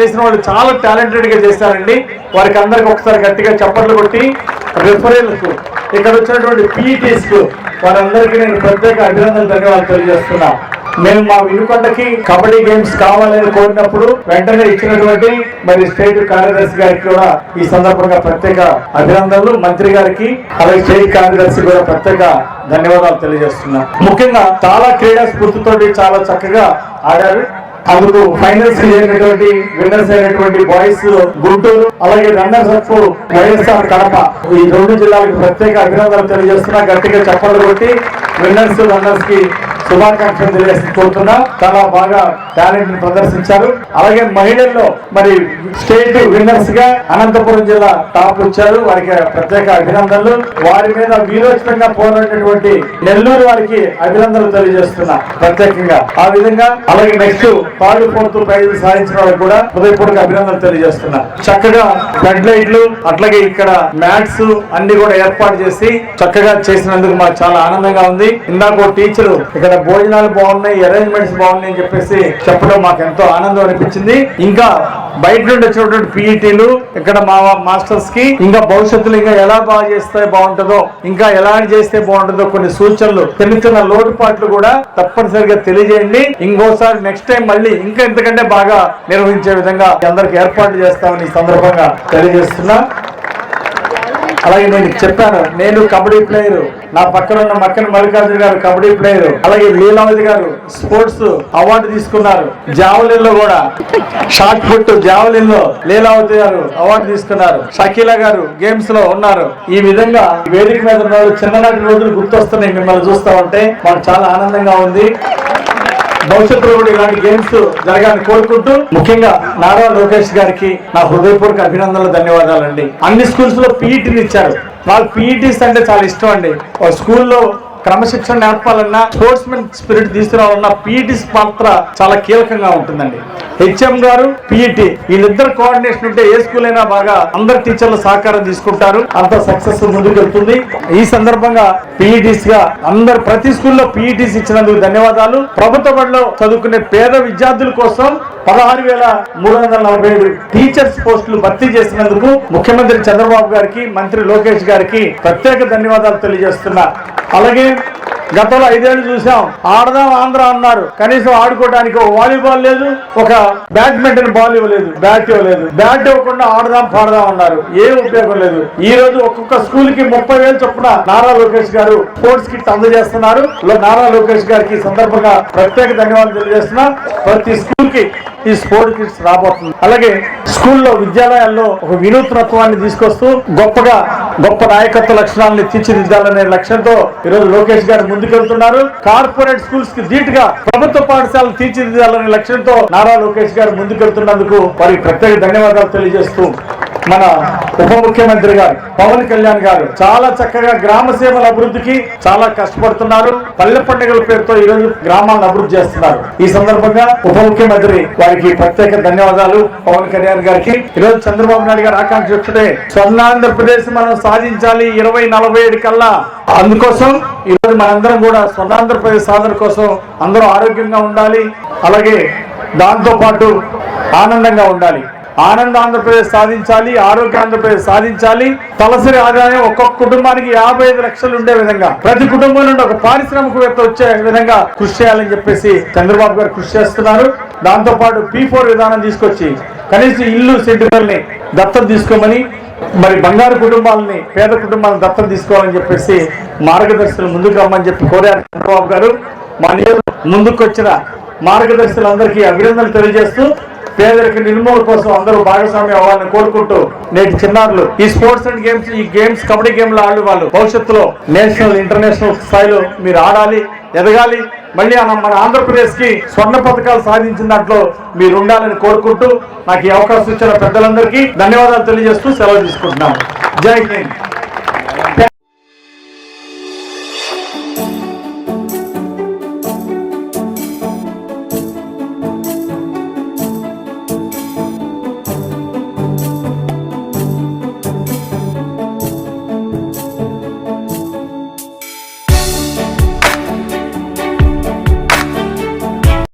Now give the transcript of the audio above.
చేసిన వాళ్ళు చాలా టాలెంటెడ్గా చేశారండి. వారికి అందరికి ఒకసారి గట్టిగా చప్పట్లు కొట్టి రిఫరెన్స్ ఇక్కడ వచ్చినటువంటి పీఈటీస్కు వారందరికీ నేను ప్రత్యేక అభినందనలు ధన్యవాదాలు తెలియజేస్తున్నా. మేము మా వినుకొండకి కబడ్డీ గేమ్స్ కావాలని కోరినప్పుడు వెంటనే ఇచ్చినటువంటి మరి స్టేట్ కార్యదర్శి గారికి కూడా ఈ సందర్భంగా ప్రత్యేక అభినందనలు. మంత్రి గారికి అలాగే స్టేట్ కార్యదర్శి కూడా ప్రత్యేక ధన్యవాదాలు తెలియజేస్తున్నా. ముఖ్యంగా చాలా క్రీడా స్ఫూర్తితోటి చాలా చక్కగా ఆడారు. అందుకు ఫైనల్స్ అయినటువంటి విన్నర్స్ అయినటువంటి బాయ్స్ గుంటూరు అలాగే రన్నర్స్ అప్ వైఎస్ఆర్ కడప. ఈ రెండు జిల్లాలకు ప్రత్యేక అభినందనలు తెలియజేస్తున్నా. గట్టిగా చప్పట్లు కొట్టి విన్నర్స్ రన్నర్స్కి శుభాకాంక్షలు తెలియజేస్తున్నా చాలా బాగా టాలెంట్ని ప్రదర్శించారు. అలాగే మహిళల్లో మరి స్టేట్ విన్నర్స్గా అనంతపురం జిల్లా టాప్ వచ్చారు. వారికి ప్రత్యేక అభినందనలు. వారి మీద వీరోచితంగా పోరాడినటువంటి నెల్లూరు వారికి అభినందనలు తెలియజేస్తున్నా ప్రత్యేకంగా. ఆ విధంగా అలాగే నెక్స్ట్ థర్డ్ ఫోర్త్ ప్రైజ్ సాధించిన వాళ్ళకి కూడా హృదయపూర్వక అభినందనలు తెలియజేస్తున్నా. చక్కగా ఫ్లడ్ లైట్లు అట్లాగే ఇక్కడ మ్యాట్స్ అన్ని కూడా ఏర్పాటు చేసి చక్కగా చేసినందుకు మాకు చాలా ఆనందంగా ఉంది. ఇందాక టీచరు ఇక్కడ భోజనాలు బాగున్నాయి అరేంజ్మెంట్స్ బాగున్నాయి అని చెప్పేసి చెప్పడం మాకు ఎంతో ఆనందం అనిపించింది. ఇంకా బయట నుండి వచ్చినటువంటి పీఈటీలు ఇక్కడ మా మాస్టర్స్కి ఇంకా భవిష్యత్తులో ఇంకా ఎలా బాగా చేస్తే బాగుంటుందో ఇంకా ఎలా చేస్తే బాగుంటుందో కొన్ని సూచనలు చిన్న చిన్న లోటుపాట్లు కూడా తప్పనిసరిగా తెలియజేయండి. ఇంకోసారి నెక్స్ట్ టైం మళ్ళీ ఇంకా ఇంతకంటే బాగా నిర్వహించే విధంగా అందరికి ఏర్పాటు చేస్తామని ఈ సందర్భంగా తెలియజేస్తున్నా. అలాగే నేను చెప్పాను నేను కబడ్డీ ప్లేయర్ నా పక్కన ఉన్న మక్కన మల్లికార్జున గారు కబడ్డీ ప్లేయర్ అలాగే లీలావతి గారు స్పోర్ట్స్ అవార్డు తీసుకున్నారు జావలిన్లో కూడా. షార్ట్ పుట్ జావలిన్లో లీలావతి గారు అవార్డు తీసుకున్నారు షకీలా గారు గేమ్స్లో ఉన్నారు. ఈ విధంగా వేదిక మీద ఉన్న చిన్ననాటి రోజులు గుర్తొస్తున్నాయి మిమ్మల్ని చూస్తా ఉంటే మాకు చాలా ఆనందంగా ఉంది. భవిష్యత్తులో కూడా ఇలాంటి గేమ్స్ జరగాలని కోరుకుంటూ ముఖ్యంగా నారా లోకేష్ గారికి నా హృదయపూర్వక అభినందనలు ధన్యవాదాలండి. అన్ని స్కూల్స్లో పీఈటీని ఇచ్చారు. నాకు పీఈటీస్ అంటే చాలా ఇష్టం అండి. ఒక స్కూల్లో క్రమశిక్షణ నేర్పాలన్నా స్పోర్ట్స్మెన్ స్పిరిట్ తీసుకురావాలన్నా పీఈటీ పాత్ర చాలా కీలకంగా ఉంటుందండి. హెచ్ఎం గారు పీఈటీ వీళ్ళిద్దరు కోఆర్డినేషన్ ఉంటే ఏ స్కూల్ అయినా బాగా అందరు టీచర్లు సహకారం తీసుకుంటారు. అంత సక్సెస్ ముందుకు వెళ్తుంది ఈ సందర్భంగా పీఈటీస్గా అందరు ప్రతి స్కూల్లో పీఈటీస్ ఇచ్చినందుకు ధన్యవాదాలు. ప్రభుత్వ బడిలో చదువుకునే పేద విద్యార్థుల కోసం పదహారు వేల మూడు వందల నలభై ఏడు టీచర్స్ పోస్టులు భర్తీ చేసినందుకు ముఖ్యమంత్రి చంద్రబాబు గారికి మంత్రి లోకేష్ గారికి ప్రత్యేక ధన్యవాదాలు తెలియజేస్తున్నా. అలాగే గతంలో ఐదేళ్ళు చూసాం. ఆడదాం ఆంధ్ర అన్నారు. కనీసం ఆడుకోవడానికి ఒక వాలీబాల్ లేదు ఒక బ్యాడ్మింటన్ బాల్ ఇవ్వలేదు బ్యాట్ ఇవ్వలేదు. బ్యాట్ ఇవ్వకుండా ఆడదాం పాడదాం అన్నారు. ఏ ఉపయోగం లేదు. ఈ రోజు ఒక్కొక్క స్కూల్కి ముప్పై వేలు చొప్పున నారా లోకేష్ గారు స్పోర్ట్స్ కిట్ అందజేస్తున్నారు. నారా లోకేష్ గారికి సందర్భంగా ప్రత్యేక ధన్యవాదాలు తెలియజేస్తున్నా. ప్రతి స్కూల్కి ఈ స్పోర్ట్ కిట్స్ రాబోతుంది. అలాగే స్కూల్లో విద్యాలయాల్లో ఒక వినూత్నత్వాన్ని తీసుకొస్తూ గొప్పగా గొప్ప నాయకత్వ లక్షణాలను తీర్చిదిద్దాలనే లక్ష్యంతో ఈరోజు లోకేష్ గారు ముందుకెళ్తున్నారు. కార్పొరేట్ స్కూల్స్కి ధీటుగా ప్రభుత్వ పాఠశాలను తీర్చిదిద్దాలనే లక్ష్యంతో నారా లోకేష్ గారు ముందుకెళ్తున్నందుకు వారికి ప్రత్యేక ధన్యవాదాలు తెలియజేస్తూ మన ఉప ముఖ్యమంత్రి గారు పవన్ కళ్యాణ్ గారు చాలా చక్కగా గ్రామ సేవల అభివృద్ధికి చాలా కష్టపడుతున్నారు. పల్లె పండుగల పేరుతో ఈ రోజు గ్రామాలను అభివృద్ధి చేస్తున్నారు. ఈ సందర్భంగా ఉప ముఖ్యమంత్రి వారికి ప్రత్యేక ధన్యవాదాలు. పవన్ కళ్యాణ్ గారికి ఈ రోజు చంద్రబాబు నాయుడు గారు ఆకాంక్ష స్వర్ణాంధ్రప్రదేశ్ మనం సాధించాలి ఇరవై నలభై ఏడు కల్లా. అందుకోసం ఈ రోజు మనందరం కూడా స్వర్ణాంధ్రప్రదేశ్ సాధన కోసం అందరూ ఆరోగ్యంగా ఉండాలి. అలాగే దాంతో పాటు ఆనందంగా ఉండాలి. ఆనంద ఆంధ్రప్రదేశ్ సాధించాలి ఆరోగ్య ఆంధ్రప్రదేశ్ సాధించాలి. తలసరి ఆదాయం ఒక్కొక్క కుటుంబానికి యాభై ఐదు లక్షలు ఉండే విధంగా ప్రతి కుటుంబం నుండి ఒక పారిశ్రామికవేత్త వచ్చే విధంగా కృషి చేయాలని చెప్పేసి చంద్రబాబు గారు కృషి చేస్తున్నారు. దాంతో పాటు పీ ఫోర్ విధానం తీసుకొచ్చి కనీసం ఇల్లు సెంటినల్ని దత్తం తీసుకోమని మరి బంగారు కుటుంబాలని పేద కుటుంబాలను దత్తం తీసుకోవాలని చెప్పేసి మార్గదర్శకులు ముందుకు రమ్మని చెప్పి కోరారు చంద్రబాబు గారు. మా నియోజక ముందుకొచ్చిన మార్గదర్శకులందరికీ అభినందనలు తెలియజేస్తూ పేదరిక నిర్మూలన కోసం అందరూ భాగస్వామి అవ్వాలని కోరుకుంటూ నేటి చిన్నారులు ఈ స్పోర్ట్స్ అండ్ గేమ్స్ ఈ గేమ్స్ కబడ్డీ గేమ్లు ఆడే వాళ్ళు భవిష్యత్తులో నేషనల్ ఇంటర్నేషనల్ స్థాయిలో మీరు ఆడాలి ఎదగాలి. మళ్ళీ మన- మన ఆంధ్రప్రదేశ్కి స్వర్ణ పథకాలు సాధించిన దాంట్లో మీరు ఉండాలని కోరుకుంటూ నాకు ఈ అవకాశం ఇచ్చిన పెద్దలందరికీ ధన్యవాదాలు తెలియజేస్తూ సెలవు తీసుకుంటున్నాను. జై హింద్.